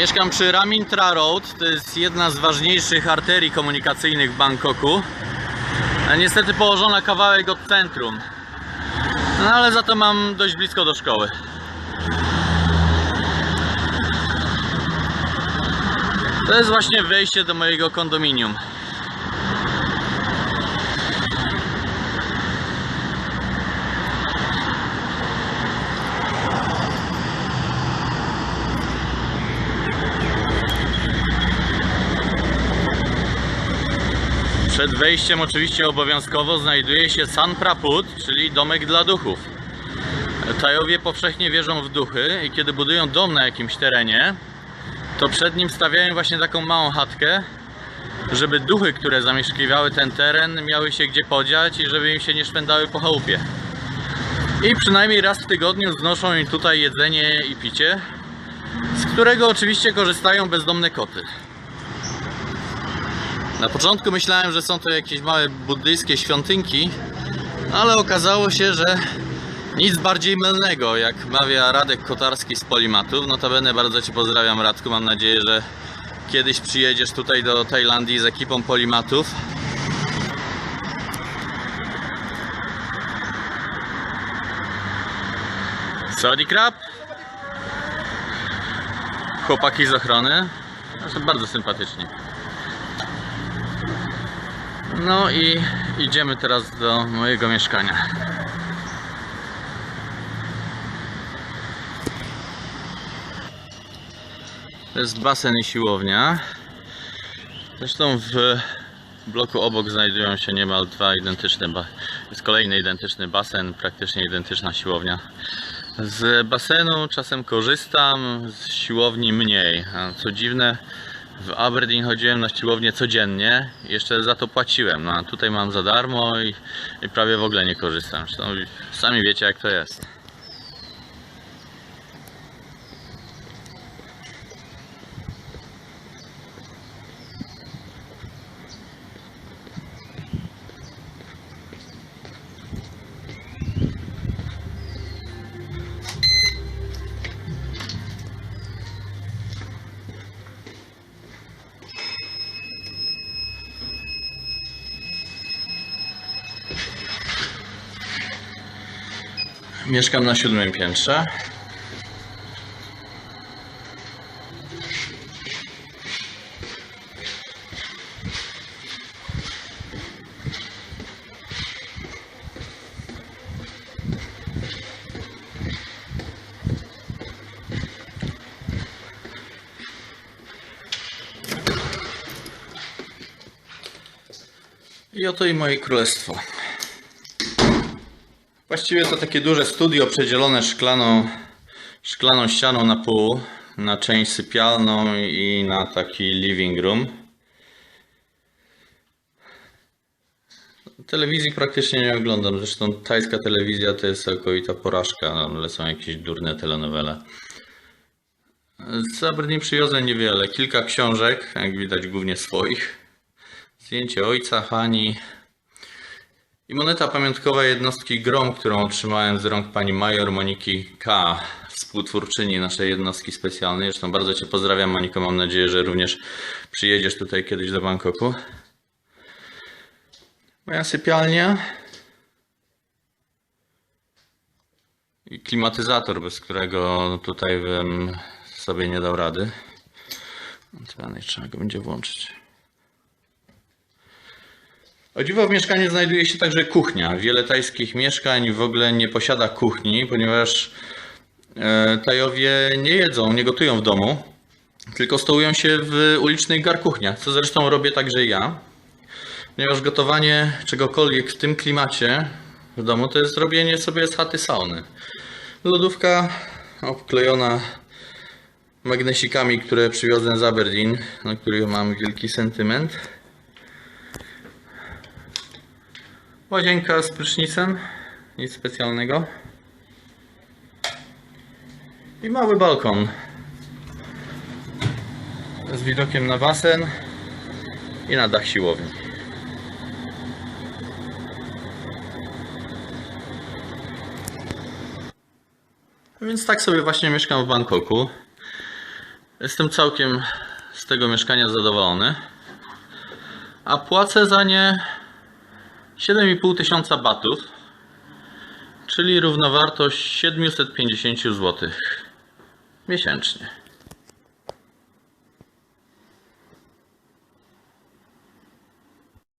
Mieszkam przy Ramintra Road, to jest jedna z ważniejszych arterii komunikacyjnych w Bangkoku. A niestety położona kawałek od centrum. No ale za to mam dość blisko do szkoły. To jest właśnie wejście do mojego kondominium. Przed wejściem oczywiście obowiązkowo znajduje się San Praput, czyli domek dla duchów. Tajowie powszechnie wierzą w duchy i kiedy budują dom na jakimś terenie, to przed nim stawiają właśnie taką małą chatkę, żeby duchy, które zamieszkiwały ten teren, miały się gdzie podziać i żeby im się nie szwędały po chałupie. I przynajmniej raz w tygodniu znoszą im tutaj jedzenie i picie, z którego oczywiście korzystają bezdomne koty. Na początku myślałem, że są to jakieś małe buddyjskie świątynki, ale okazało się, że nic bardziej mylnego, jak mawia Radek Kotarski z Polimatów. Notabene bardzo Cię pozdrawiam Radku, mam nadzieję, że kiedyś przyjedziesz tutaj do Tajlandii z ekipą Polimatów. Saudi Krab. Chłopaki z ochrony. Bardzo sympatyczni. No i idziemy teraz do mojego mieszkania. To jest basen i siłownia. Zresztą w bloku obok znajdują się niemal dwa identyczne. Jest kolejny identyczny basen, praktycznie identyczna siłownia. Z basenu czasem korzystam, z siłowni mniej. A co dziwne, w Aberdeen chodziłem na siłownię codziennie, jeszcze za to płaciłem. No a tutaj mam za darmo i, i prawie w ogóle nie korzystam. Zresztą sami wiecie jak to jest. Mieszkam na siódmym piętrze. I oto i moje królestwo. Właściwie to takie duże studio przedzielone szklaną, szklaną ścianą na pół, na część sypialną i na taki living room. Telewizji praktycznie nie oglądam, zresztą tajska telewizja to jest całkowita porażka, lecą jakieś durne telenowele. Z przywiozłem niewiele, kilka książek, jak widać głównie swoich. Zdjęcie ojca, Hani, i moneta pamiątkowa jednostki GROM, którą otrzymałem z rąk pani major Moniki K., współtwórczyni naszej jednostki specjalnej. Zresztą bardzo Cię pozdrawiam, Moniko. Mam nadzieję, że również przyjedziesz tutaj kiedyś do Bangkoku. Moja sypialnia. I klimatyzator, bez którego tutaj bym sobie nie dał rady. Trzeba go będzie włączyć. O dziwo w mieszkaniu znajduje się także kuchnia. Wiele tajskich mieszkań w ogóle nie posiada kuchni, ponieważ e, Tajowie nie jedzą, nie gotują w domu, tylko stołują się w ulicznych garkuchniach, co zresztą robię także ja. Ponieważ gotowanie czegokolwiek w tym klimacie w domu to jest robienie sobie z chaty sauny. Lodówka obklejona magnesikami, które przywiozłem z Aberdeen, na których mam wielki sentyment. Łazienka z prysznicem, nic specjalnego. I mały balkon z widokiem na basen i na dach siłowni. Więc tak sobie właśnie mieszkam w Bangkoku. Jestem całkiem z tego mieszkania zadowolony. A płacę za nie 7,5 tysiąca batów, czyli równowartość 750 zł miesięcznie.